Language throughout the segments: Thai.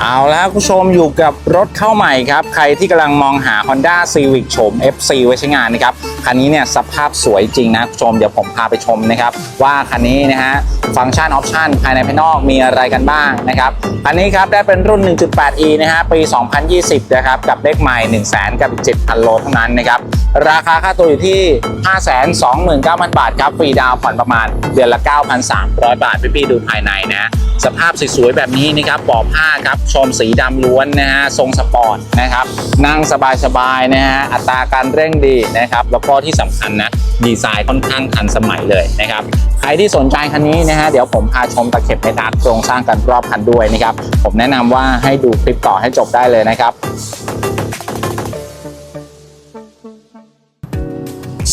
เอาแล้วคุณผู้ชมอยู่กับรถเข้าใหม่ครับ ใครที่กำลังมองหา Honda Civic โฉม FC ไว้ใช้งานนะครับ คันนี้เนี่ยสภาพสวยจริงนะผู้ชมเดี๋ยวผมพาไปชมนะครับ ว่าคันนี้นะฮะฟังก์ชันออปชันภายในภายนอกมีอะไรกันบ้างนะครับคันนี้ครับได้เป็นรุ่น 1.8e นะฮะปี 2020 นะครับ กับเลขใหม่ 1 0 0 0 0แกับ 7,000 โลเท่านั้นนะครับ ราคาค่าตัวอยู่ที่ 529,000 บาทครับ ฟรีดาวน์ผ่อนประมาณเดือนละ 9,300 บาท พี่ๆดูภายในนะ สภาพสวยๆแบบนี้นะครับปอบผ้าครับ ชมสีดำล้วนนะฮะ ทรงสปอร์ตนะครับ นั่งสบายๆนะฮะ อัตราการเร่งดีนะครับ แล้วก็ที่สำคัญนะ ดีไซน์ค่อนข้างทันสมัยเลยนะครับ ใครที่สนใจคันนี้นะฮะ เดี๋ยวผมพาชมตะเข็บในดักโครงสร้างกันรอบคันด้วยนะครับ ผมแนะนำว่าให้ดูคลิปต่อให้จบได้เลยนะครับ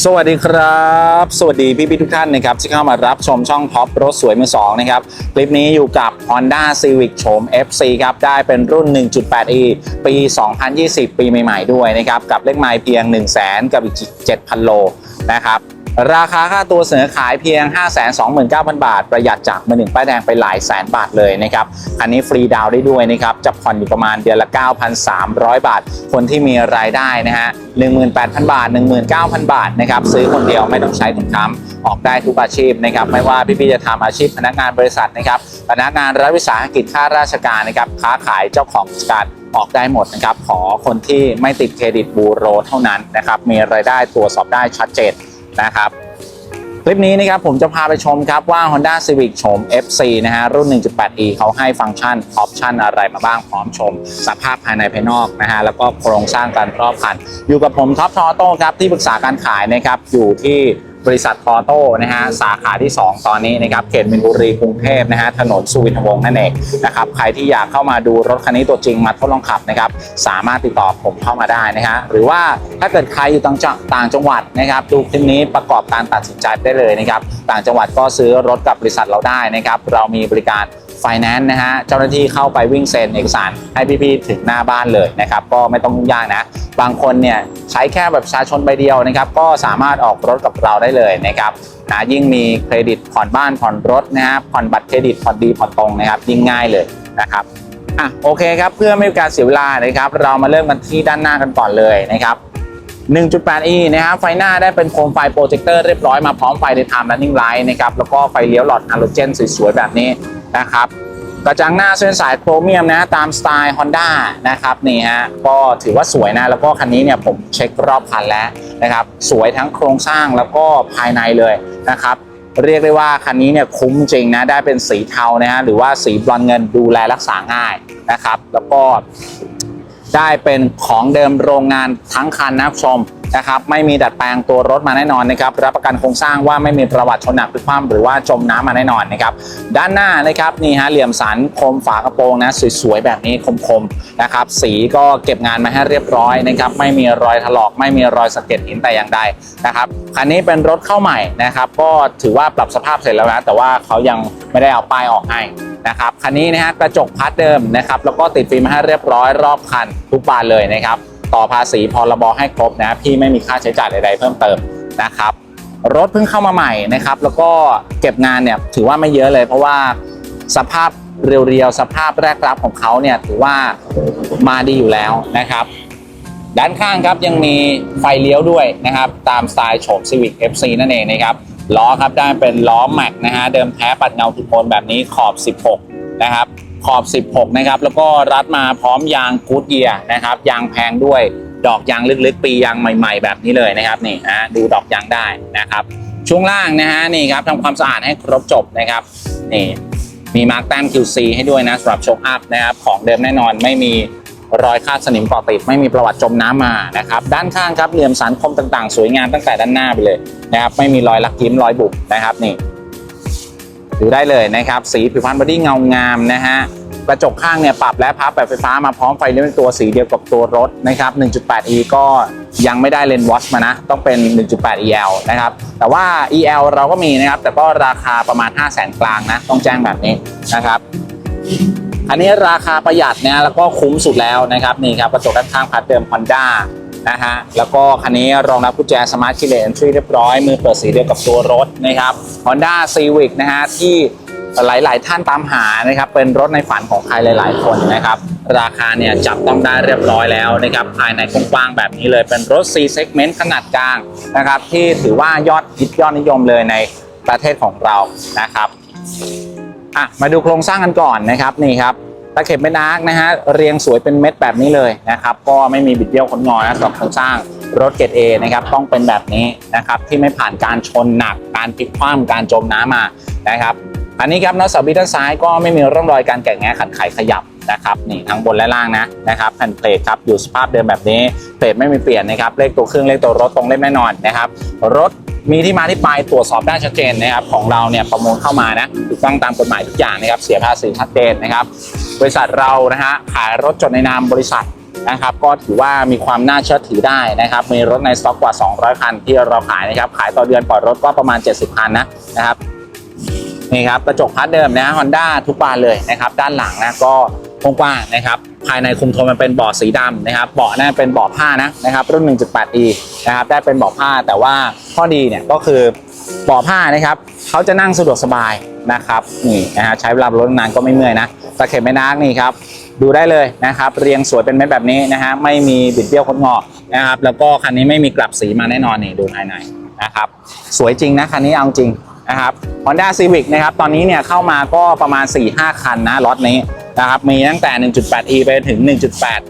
สวัสดีครับ สวัสดีพี่พี่ทุกท่านนะครับที่เข้ามารับชมช่องท็อปรถสวยมือสองนะครับคลิปนี้อยู่กับ Honda Civic โฉม FC ครับได้เป็นรุ่น 1.8e ปี 2020 ปีใหม่ ๆ ด้วยนะครับ กับเลขไมล์เพียง 1 0 0 0 0แกับอีก 7,000 โลนะครับ ราคาค่าตัวเสนอขายเพียง 529,000 บาท ประหยัดจากมือหนึ่งป้ายแดงไปหลายแสนบาทเลยนะครับ คันนี้ฟรีดาวน์ได้ด้วยนะครับ จะผ่อนอยู่ประมาณเดือนละ 9,300 บาท คนที่มีรายได้นะฮะ 18,000 บาท 19,000 บาทนะครับ ซื้อคนเดียวไม่ต้องใช้ถุงค้ำออกได้ทุกอาชีพนะครับ ไม่ว่าพี่ๆจะทำอาชีพพนักงานบริษัทนะครับ พนักงานรัฐวิสาหกิจข้าราชการนะครับ ค้าขายเจ้าของกิจการออกได้หมดนะครับ ขอคนที่ไม่ติดเครดิตบูโรเท่านั้นนะครับ มีรายได้ตรวจสอบได้ชัดเจน นะครับคลิปนี้นะครับผมจะพาไปชมครับว่า Honda Civic โฉม FC นะฮะรุ่น 1.8e เขาให้ฟังก์ชันออปชันอะไรมาบ้างพร้อมชม สภาพภายในภายนอกนะฮะแล้วก็โครงสร้างการรอบคัน อยู่กับผมท็อปทอโต้ครับที่ปรึกษาการขายนะครับอยู่ที่ บริษัททอโต้นะฮะสาขาที่ 2 ตอนนี้นะครับเขตมินบุรีกรุงเทพนะฮะถนนสุวินทวงศ์นั่นเองนะครับใครที่อยากเข้ามาดูรถคันนี้ตัวจริงมาทดลองขับนะครับสามารถติดต่อผมเข้ามาได้นะฮะหรือว่าถ้าเกิดใครอยู่ต่างจังต่างจังหวัดนะครับดูคลิปนี้ประกอบการตัดสินใจได้เลยนะครับต่างจังหวัดก็ซื้อรถกับบริษัทเราได้นะครับเรามีบริการ ไฟแนนซ์นะฮะเจ้าหน้าที่เข้าไปวิ่งเซ็นเอกสารให้พี่ๆถึงหน้าบ้านเลยนะครับก็ไม่ต้องยุ่งยากนะ บางคนเนี่ยใช้แค่แบบประชาชนใบเดียวนะครับก็สามารถออกรถกับเราได้เลยนะครับนะยิ่งมีเครดิตผ่อนบ้านผ่อนรถนะฮะผ่อนบัตรเครดิตผ่อนดีผ่อนตรงนะครับยิ่งง่ายเลยนะครับอะโอเคครับเพื่อไม่ให้การเสียเวลานะครับ เรามาเริ่มกันที่ด้านหน้ากันก่อนเลยนะครับ 1.8e นะครับไฟหน้าได้เป็นโคมไฟโปรเจคเตอร์เรียบร้อยมาพร้อมไฟ daytime running light นะครับแล้วก็ไฟเลี้ยวหลอดฮาโลเจนสวยๆ แบบนี้นะครับกระจังหน้าเส้นสายโครเมียมนะตามสไตล์ Honda นะครับนี่ฮะก็ถือว่าสวยนะ แล้วก็คันนี้เนี่ยผมเช็ครอบคันแล้วนะครับสวยทั้งโครงสร้างแล้วก็ภายในเลยนะครับเรียกได้ว่าคันนี้เนี่ยคุ้มจริงนะได้เป็นสีเทานะฮะหรือว่าสีบรอนเงินดูแลรักษาง่ายนะครับ แล้วก็ ได้เป็นของเดิมโรงงานทั้งคันนะคุณผู้ชม นะครับไม่มีดัดแปลงตัวรถมาแน่นอนนะครับรับประกันโครงสร้างว่าไม่มีประวัติชนหนักพลิกคว่ำหรือว่าจมน้ำมาแน่นอนนะครับด้านหน้านะครับนี่ฮะเหลี่ยมสันคมฝากระโปรงนะสวยๆแบบนี้คมๆนะครับสีก็เก็บงานมาให้เรียบร้อยนะครับไม่มีรอยถลอก ไม่มีรอยสะเก็ดหินแต่อย่างใดนะครับคันนี้เป็นรถเข้าใหม่นะครับก็ถือว่าปรับสภาพเสร็จแล้วนะแต่ว่าเขายังไม่ได้เอาป้ายออกให้นะครับคันนี้นะฮะกระจกพัดเดิมนะครับแล้วก็ติดฟิล์มให้เรียบร้อยรอบคันทุกบานเลยนะครับ ต่อภาษีพรบให้ครบนะพี่ไม่มีค่าใช้จ่ายใด ๆ เพิ่มเติมนะครับรถเพิ่งเข้ามาใหม่นะครับ แล้วก็เก็บงานเนี่ยถือว่าไม่เยอะเลย เพราะว่าสภาพเรียวๆสภาพแรกรับของเขาเนี่ยถือว่ามาดีอยู่แล้วนะครับ ด้านข้างครับยังมีไฟเลี้ยวด้วยนะครับ ตามสไตล์โฉม Civic FC นั่นเองนะครับล้อครับได้เป็นล้อแม็กนะฮะเดิมแท้ปัดเงาทุกคนแบบนี้ขอบ 16 นะครับ ขอบ 16 นะครับ แล้วก็รัดมาพร้อมยางกูดเยียนะครับ ยางแพงด้วย ดอกยางลึกๆ ปียางใหม่ ๆ แบบนี้เลยนะครับ นี่ฮะดูดอกยางได้นะครับ ช่วงล่างนะฮะนี่ครับทำความสะอาดให้ครบจบนะครับนี่มีมาร์กแต้ม QC ให้ด้วยนะสำหรับโชคอัพนะครับ ของเดิมแน่นอนไม่มีรอยคาดสนิมเกาะติดไม่มีประวัติจมน้ำมานะครับด้านข้างครับเหลี่ยมสันคมต่างๆ สวยงามตั้งแต่ด้านหน้าไปเลยนะครับไม่มีรอยลักยิ้มรอยบุบนะครับนี่ ดูได้เลยนะครับ สีผิวพรรณบอดี้เงางามนะฮะกระจกข้างเนี่ยปรับและพับแบบไฟฟ้ามาพร้อมไฟเลี้ยวเป็นตัวสีเดียวกับตัวรถนะครับ 1.8e ก็ยังไม่ได้เลนส์วอชมานะ ต้องเป็น 1.8 EL นะครับ แต่ว่า EL เราก็มีนะครับ แต่ก็ราคาประมาณ 5 0 0 0 0 0กลางนะ ต้องแจ้งแบบนี้นะครับ อันนี้ราคาประหยัดนะแล้วก็คุ้มสุดแล้วนะครับ นี่ครับกระจกด้านข้างพัดเดิม Honda นะฮะแล้วก็คันนี้รองรับกุญแจ Smart Key Lane Entry เรียบร้อย มือเปิดสีเดียวกับตัวรถนะครับ Honda Civic นะฮะที่หลาย ๆ ท่านตามหานะครับ เป็นรถในฝันของใครหลาย ๆ คนนะครับ ราคาเนี่ยจับต้องได้เรียบร้อยแล้วนะครับ ภายในกว้างๆแบบนี้เลยเป็นรถ C segment ขนาดกลางนะครับ ที่ถือว่ายอดฮิตยอดนิยมเลยในประเทศของเรานะครับอะมาดูโครงสร้างกันก่อนนะครับนี่ครับ ตะเข็บเม็ดอาร์กนะฮะเรียงสวยเป็นเม็ดแบบนี้เลยนะครับก็ไม่มีบิดเบี้ยวขนงอนะสำหรับโครงสร้างรถเกรด A นะครับต้องเป็นแบบนี้นะครับที่ไม่ผ่านการชนหนักการพลิกคว่ำการจมน้ำมานะครับอันนี้ครับน็อตเสาบีด้านซ้ายก็ไม่มีร่องรอยการแกะแงะขัดไขขยับนะครับนี่ทั้งบนและล่างนะนะครับแผ่นเพลทครับอยู่สภาพเดิมแบบนี้เพลทไม่มีเปลี่ยนนะครับเลขตัวเครื่องเลขตัวรถตรงเล่มแน่นอนนะครับรถ มีที่มาที่ไปตรวจสอบได้ชัดเจนนะครับของเราเนี่ยประมูลเข้ามานะถูกต้องตามกฎหมายทุกอย่างนะครับเสียภาษีชัดเจนนะครับ บริษัทเรานะฮะขายรถจดในนามบริษัทนะครับก็ถือว่ามีความน่าเชื่อถือได้นะครับมีรถในสต็อกกว่า 200 คันที่เราขายนะครับขายต่อเดือนปล่อยรถก็ประมาณ 70 คันนะนะครับนี่ครับกระจกพัดเดิมนะฮอนด้าทุกบานเลยนะครับด้านหลังนะก็กว้างๆนะครับายในคุมโทนมันเป็นเบาะสีดำนะครับเบาะนั่นเป็นเบาะผ้านะนะครับรุ่น 1.8e นะครับได้เป็นเบาะผ้าแต่ว่าข้อดีเนี่ยก็คือเบาะผ้านะครับเขาจะนั่งสะดวกสบายนะครับนี่นะฮะใช้เวลารถนานก็ไม่เมื่อยนะตะเข็บไม่นักนี่ครับดูได้เลยนะครับ เรียงสวยเป็นเม็ดแบบนี้นะฮะไม่มีบิดเบี้ยวคดงอนะครับ แล้วก็คันนี้ไม่มีกลับสีมาแน่นอนนี่ดูภายในนะครับ สวยจริงนะคันนี้เอาจริงนะครับ Honda Civic นะครับ ตอนนี้เนี่ยเข้ามาก็ประมาณ 4-5 คันนะล็อตนี้ นะครับมีตั้งแต่ 1.8e ไปถึง 1.8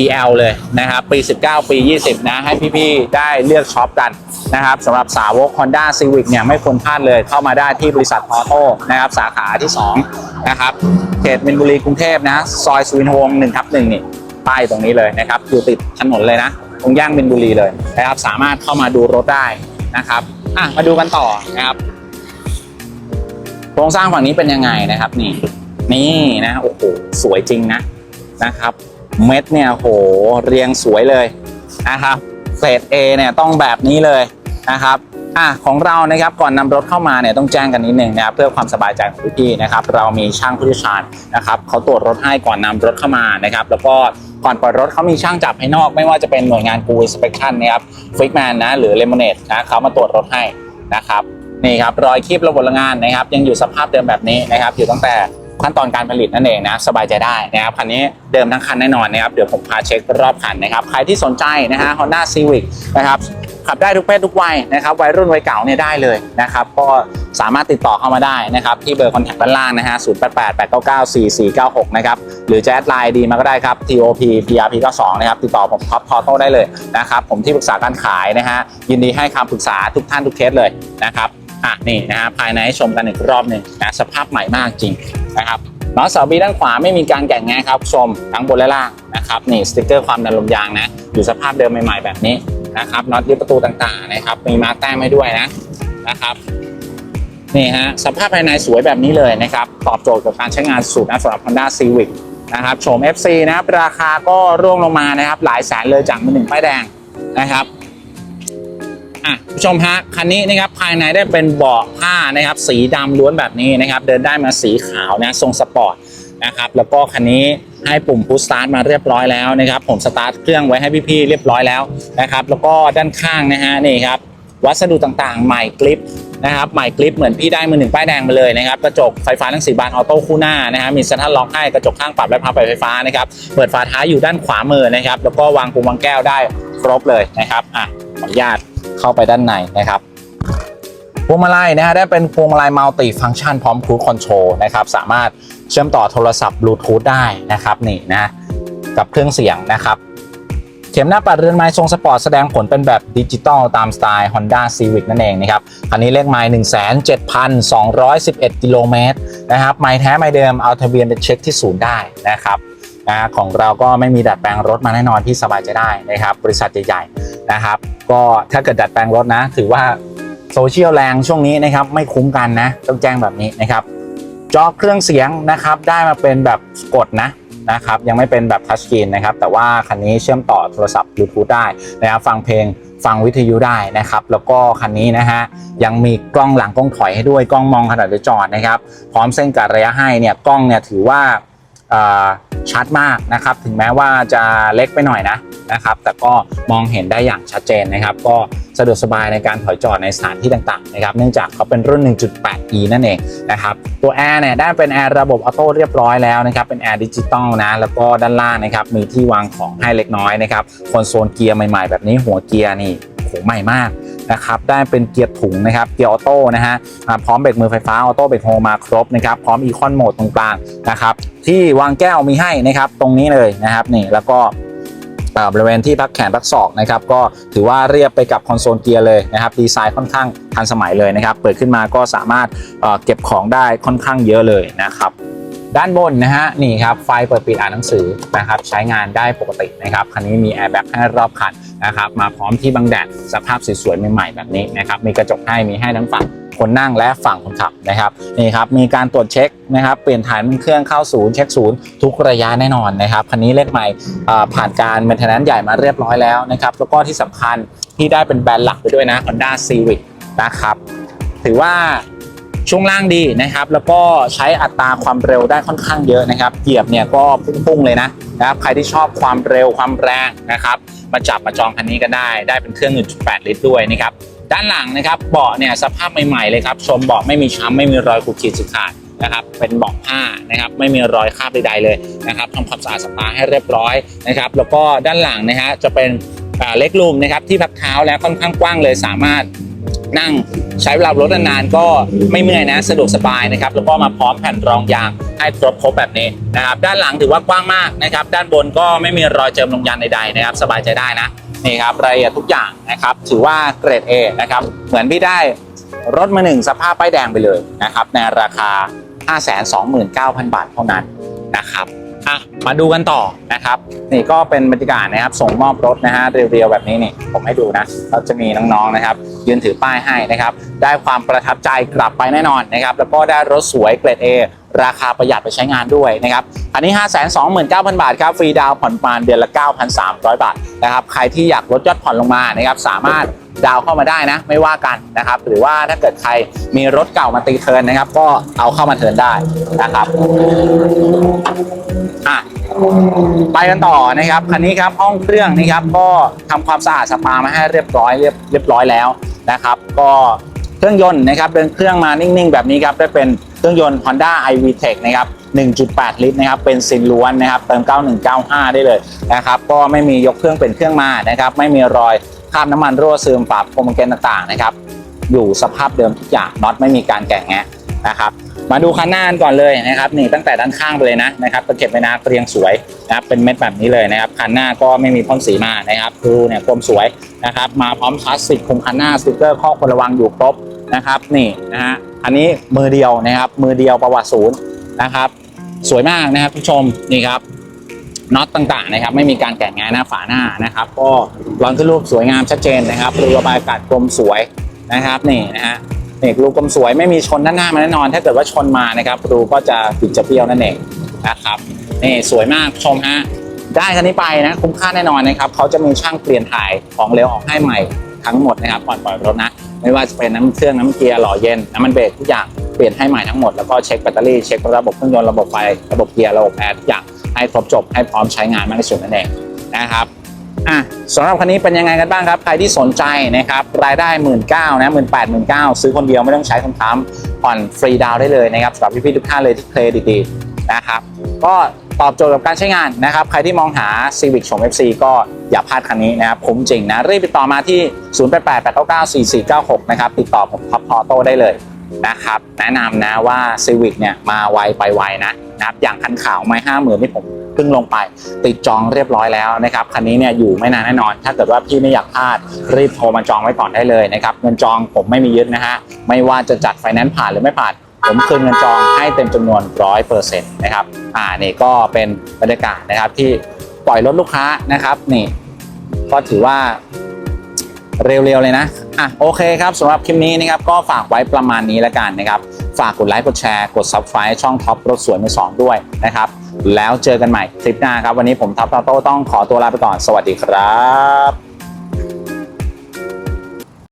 EL เลยนะครับ ปี 19 ปี 20 นะ ให้พี่ๆได้เลือกช็อปกันนะครับสำหรับสาวก Honda Civic เนี่ยไม่ควรพลาดเลยเข้ามาได้ที่บริษัทออโต้นะครับสาขาที่ 2 นะครับ เขตมินบุรีกรุงเทพนะ ซอยสุวินทวงศ์1ทับ1นี่ป้ายตรงนี้เลยนะครับอยู่ติดถนนเลยนะ ตรงย่างมินบุรีเลยนะครับสามารถเข้ามาดูรถได้นะครับอะมาดูกันต่อนะครับโครงสร้างฝั่งนี้เป็นยังไงนะครับนี่ นี่นะโอ้โหสวยจริงนะนะครับ เม็ดเนี่ยโหเรียงสวยเลยนะครับเศษ A เนี่ยต้องแบบนี้เลยนะครับอะของเรานะครับก่อนนำรถเข้ามาเนี่ยต้องแจ้งกันนิดนึงนะครับเพื่อความสบายใจของพี่นะครับ เรามีช่างผู้เชี่ยวชาญนะครับเขาตรวจรถให้ก่อนนำรถเข้ามานะครับ แล้วก็ก่อนปล่อยรถเขามีช่างจับภายนอก ไม่ว่าจะเป็นหน่วยงานกูอินสเปคชั่นนะครับฟิกแมนนะหรือเลมอนเนตนะเขามาตรวจรถให้นะครับนี่ครับรอยคีบระบบโรงงานนะครับ ยังอยู่สภาพเดิมแบบนี้นะครับ อยู่ตั้งแต่ ขั้นตอนการผลิตนั่นเองนะสบายใจได้นะครับคันนี้เดิมทั้งคันแน่นอนนะครับเดี๋ยวผมพาเช็ครอบคันนะครับใครที่สนใจนะฮะ Honda Civic นะครับขับได้ทุกเพศทุกวัยนะครับวัยรุ่นวัยเก่าเนี่ยได้เลยนะครับก็สามารถติดต่อเข้ามาได้นะครับที่เบอร์คอนแทคด้านล่างนะฮะ0 8 8 8 9 9 4 4 9 6นะครับหรือจะแอดไลน์ดีมาก็ได้ครับ TOP PRP 92นะครับติดต่อผมท็อปทอโต้ได้เลยนะครับผมที่ปรึกษาการขายนะฮะยินดีให้คำปรึกษาทุกท่านทุกเคสเลยนะครับ อะนี่นะฮะภายในให้ชมกันอีกรอบหนึ่งนะสภาพใหม่มากจริงนะครับล้อเสาบีด้านขวาไม่มีการแกะแงะครับชมทั้งบนและล่างนะครับนี่สติกเกอร์ความดันลมยางนะอยู่สภาพเดิมใหม่ๆแบบนี้นะครับน็อตยึดประตูต่างๆนะครับมีมาร์กแต้มให้ด้วยนะนะครับนี่ฮะสภาพภายในสวยแบบนี้เลยนะครับตอบโจทย์กับการใช้งานสูตรนะสำหรับ Honda Civic นะครับโฉม FC นะครับราคาก็ร่วงลงมานะครับหลายแสนเลยจากมือหนึ่งป้ายแดงนะครับ อะผู้ชมฮะคันนี้นะครับภายในได้เป็นเบาะผ้านะครับ สีดำล้วนแบบนี้นะครับ เดินได้มาสีขาวนะทรงสปอร์ตนะครับแล้วก็คันนี้ให้ปุ่มพุชสตาร์ทมาเรียบร้อยแล้วนะครับ ผมสตาร์ทเครื่องไว้ให้พี่ๆเรียบร้อยแล้วนะครับ แล้วก็ด้านข้างนะฮะนี่ครับวัสดุต่างๆ ใหม่กริปนะครับใหม่กริปเหมือนพี่ได้มือหนึ่งป้ายแดงมาเลยนะครับกระจกไฟฟ้าทั้งสีบานออโต้คู่หน้านะฮะมีเซ็นทรัลล็อกให้กระจกข้างปรับและพับไฟฟ้านะครับเปิดฝาท้ายอยู่ด้านขวามือนะครับ แล้วก็วางปุ่มวางแก้วได้ครบเลยนะครับอะขออนุญาต เข้าไปด้านในนะครับพวงมาลัยนะฮะได้เป็นพวงมาลัยมัลติฟังก์ชันพร้อมครูคอนโทรลนะครับสามารถเชื่อมต่อโทรศัพท์บลูทูธได้นะครับนี่นะกับเครื่องเสียงนะครับ เข็มหน้าปัดเรือนไม้ทรงสปอร์ตแสดงผลเป็นแบบดิจิตอลตามสไตล์ Honda Civic นั่นเองนะครับคันนี้เลขไม้107,211กิโลเมตรนะครับไม้แท้ไม้เดิมเอาทะเบียนไปเช็คที่ศูนย์ได้นะครับ นะของเราก็ไม่มีดัดแปลงรถมาแน่นอนที่สบายใจได้นะครับบริษัทใหญ่ๆนะครับ ก็ถ้าเกิดดัดแปลงรถนะ ถือว่าโซเชียลแรงช่วงนี้นะครับไม่คุ้มกันนะต้องแจ้งแบบนี้นะครับจอเครื่องเสียงนะครับได้มาเป็นแบบกดนะนะครับยังไม่เป็นแบบทัชสกรีนนะครับแต่ว่าคันนี้เชื่อมต่อโทรศัพท์บลูทูธได้นะครับฟังเพลงฟังวิทยุได้นะครับ แล้วก็คันนี้นะฮะยังมีกล้องหลังกล้องถอยให้ด้วยกล้องมองขนาดจอดนะครับ พร้อมเส้นกัดระยะให้เนี่ยกล้องเนี่ยถือว่า ชัดมากนะครับ ถึงแม้ว่าจะเล็กไปหน่อยนะนะครับ แต่ก็มองเห็นได้อย่างชัดเจนนะครับ ก็สะดวกสบายในการถอยจอดในสถานที่ต่างๆนะครับ เนื่องจากเขาเป็นรุ่น 1.8e นั่นเองนะครับ ตัวแอร์เนี่ยได้เป็นแอร์ระบบออโต้เรียบร้อยแล้วนะครับ เป็นแอร์ดิจิตอลนะ แล้วก็ด้านล่างนะครับ มีที่วางของให้เล็กน้อยนะครับ คอนโซลเกียร์ใหม่ๆ แบบนี้หัวเกียร์นี่โหใหม่มาก นะครับได้เป็นเกียร์ถุงนะครับเกียร์ออโต้นะฮะพร้อมเบรกมือไฟฟ้าออโต้เบรกโฮมาครบนะครับพร้อมอีคอนโหมดตรงกลางนะครับที่วางแก้วมีให้นะครับตรงนี้เลยนะครับนี่แล้วก็บริเวณที่พักแขนพักศอกนะครับก็ถือว่าเรียบไปกับคอนโซลเกียร์เลยนะครับดีไซน์ค่อนข้างทันสมัยเลยนะครับ เปิดขึ้นมาก็สามารถเก็บของได้ค่อนข้างเยอะเลยนะครับ ด้านบนนะฮะนี่ครับไฟเปิดปิดอ่านหนังสือนะครับใช้งานได้ปกตินะครับคันนี้มีแอร์แบ็กให้รอบคันนะครับมาพร้อมที่บังแดดสภาพสวยๆใหม่ๆแบบนี้นะครับมีกระจกให้มีให้ทั้งฝั่งคนนั่งและฝั่งคนขับนะครับนี่ครับมีการตรวจเช็คนะครับเปลี่ยนถ่านเครื่องเข้าศูนย์เช็คศูนย์ทุกระยะแน่นอนนะครับคันนี้เลขใหม่ผ่านการ maintenance ใหญ่มาเรียบร้อยแล้วนะครับแล้วก็ที่สำคัญที่ได้เป็นแบรนด์หลักไปด้วยนะ Honda Civic นะครับถือว่า ช่วงล่างดีนะครับ แล้วก็ใช้อัตราความเร็วได้ค่อนข้างเยอะนะครับ เหยียบเนี่ยก็พุ่งๆเลยนะนะครับ ใครที่ชอบความเร็วความแรงนะครับ มาจับมาจองคันนี้ก็ได้ ได้เป็นเครื่อง 1.8 ลิตรด้วยนะครับ ด้านหลังนะครับ เบาะเนี่ยสภาพใหม่ๆเลยครับ ชมเบาะไม่มีช้ำไม่มีรอยขูดขีดสึกขาดนะครับ เป็นเบาะผ้านะครับ ไม่มีรอยคราบใดๆเลยนะครับทำความสะอาดสปาให้เรียบร้อยนะครับ แล้วก็ด้านหลังนะฮะจะเป็นเล็กรูมนะครับที่พักเท้าแล้วค่อนข้างกว้างเลยสามารถ นั่งใช้เวลารถนานๆก็ไม่เมื่อยนะสะดวกสบายนะครับแล้วก็มาพร้อมแผ่นรองยางให้ครบครบแบบนี้นะครับด้านหลังถือว่ากว้างมากนะครับด้านบนก็ไม่มีรอยเจิมลงยางใดๆนะครับสบายใจได้นะนี่ครับรายละเอียดทุกอย่างนะครับถือว่าเกรด A นะครับเหมือนพี่ได้รถมาหนึ่งสภาพป้ายแดงไปเลยนะครับในราคา 529,000 บาทเท่านั้นนะครับ อะมาดูกันต่อนะครับ นี่ก็เป็นบรรยากาศนะครับ ส่งมอบรถนะฮะเรียวๆแบบนี้นี่ผมให้ดูนะเราจะมีน้องๆนะครับ ยืนถือป้ายให้นะครับ ได้ความประทับใจกลับไปแน่นอนนะครับ แล้วก็ได้รถสวยเกรด A ราคาประหยัดไปใช้งานด้วยนะครับ อันนี้ 529,000 บาทครับ ฟรีดาวผ่อนปานเดือนละ 9,300 บาท นะครับ ใครที่อยากลดยอดผ่อนลงมานะครับ สามารถดาวเข้ามาได้นะ ไม่ว่ากันนะครับ หรือว่าถ้าเกิดใครมีรถเก่ามาตีเทินนะครับ ก็เอาเข้ามาเทินได้นะครับอะไปกันต่อนะครับคันนี้ครับห้องเครื่องนี่ครับก็ทำความสะอาดสปามาให้เรียบร้อยเรียบเรียบร้อยแล้วนะครับ ก็เครื่องยนต์นะครับเป็นเครื่องมานิ่งๆ แบบนี้ครับได้เป็นเครื่องยนต์ Honda iVTEC นะครับ 1.8 ลิตรนะครับเป็นซินล้วนนะครับเติม 9195 ได้เลยนะครับก็ไม่มียกเครื่องเป็นเครื่องมานะครับไม่มีรอยคราบน้ำมันรั่วซึมฝาโครมเกนต่างๆนะครับอยู่สภาพเดิมทุกอย่างน็อตไม่มีการแกะแงะนะครับมาดูคันหน้ากันก่อนเลยนะครับนี่ตั้งแต่ด้านข้างไปเลยนะนะครับตะเก็บใบหน้าเรียงสวยนะครับเป็นเม็ดแบบนี้เลยนะครับคันหน้าก็ไม่มีพ่นสีมานะครับดูเนี่ยกลมสวยนะครับมาพร้อมคลาสสิกคุมคันหน้าสติกเกอร์ข้อควรระวังอยู่ครบนะครับนี่นะฮะอันนี้มือเดียวนะครับมือเดียวประวัติศูนย์นะครับ สวยมากนะครับผู้ชมนี่ครับน็อตต่างๆนะครับ ไม่มีการแกะแงะหน้าฝาหน้านะครับ ก็รอนขึ้นรูปสวยงามชัดเจนนะครับรูระบายอากาศกลมสวยนะครับนี่นะฮะนี่รูกลมสวยไม่มีชนด้านหน้ามาแน่นอน ถ้าเกิดว่าชนมานะครับรูก็จะติดจะเปี้ยวนั่นเองนะครับนี่สวยมากชมฮะได้คันนี้ไปนะคุ้มค่าแน่นอนนะครับเขาจะมีช่างเปลี่ยนถ่ายของเร็วออกให้ใหม่ทั้งหมดนะครับก่อนปล่อยรถนะ ไม่ว่าจะเป็นน้ำเครื่องน้ำเกียร์หล่อเย็นน้ำมันเบรกทุกอย่าง เปลี่ยนให้ใหม่ทั้งหมดแล้วก็เช็คแบตเตอรี่เช็คระบบเครื่องยนต์ระบบไฟระบบเกียร์ระบบแอร์ทุกอย่างให้ครบจบให้พร้อมใช้งานมากที่สุดนั่นเองนะครับอะสำหรับคันนี้เป็นยังไงกันบ้างครับ ใครที่สนใจนะครับรายได้ 1 9ื่นเก้านะหมื่นแปดหมื่นเก้าซื้อคนเดียวไม่ต้องใช้คนค้ำผ่อนฟรีดาวได้เลยนะครับสำหรับพี่ๆทุกท่านเลยที่เคลดิตดีๆนะครับก็ตอบโจทย์กับการใช้งานนะครับใครที่มองหา Civic ชม FC ก็อย่าพลาดคันนี้นะครับคุ้มจริงนะ รีบติดต่อมาที่ 0888994496 นะครับติดต่อผมท็อปพอโต้ได้เลย นะครับ แนะนำนะว่า Civic เนี่ยมาไวไปไวนะนะครับอย่างคันขาวไม่ห้าหมื่นที่ผมเพิ่งลงไป ติดจองเรียบร้อยแล้วนะครับคันนี้เนี่ยอยู่ไม่นานแน่นอน ถ้าเกิดว่าพี่ไม่อยากพลาดรีบโทรมาจองไว้ก่อนได้เลยนะครับเงินจองผมไม่มียึดนะฮะไม่ว่าจะจัดไฟแนนซ์ผ่านหรือไม่ผ่านผมคืนเงินจองให้เต็มจำนวน 100%นะครับ อ่า นี่ก็เป็นบรรยากาศนะครับที่ปล่อยรถลูกค้านะครับ นี่ ก็ถือว่า เร็วๆเลยนะอะโอเคครับสำหรับคลิปนี้นะครับก็ฝากไว้ประมาณนี้แล้วกันนะครับ ฝากกดไลค์กดแชร์กด subscribe ช่องท็อปรถสวยมือสองด้วยนะครับ แล้วเจอกันใหม่คลิปหน้าครับ วันนี้ผมท็อปตาโต้ต้องขอตัวลาไปก่อนสวัสดีครับ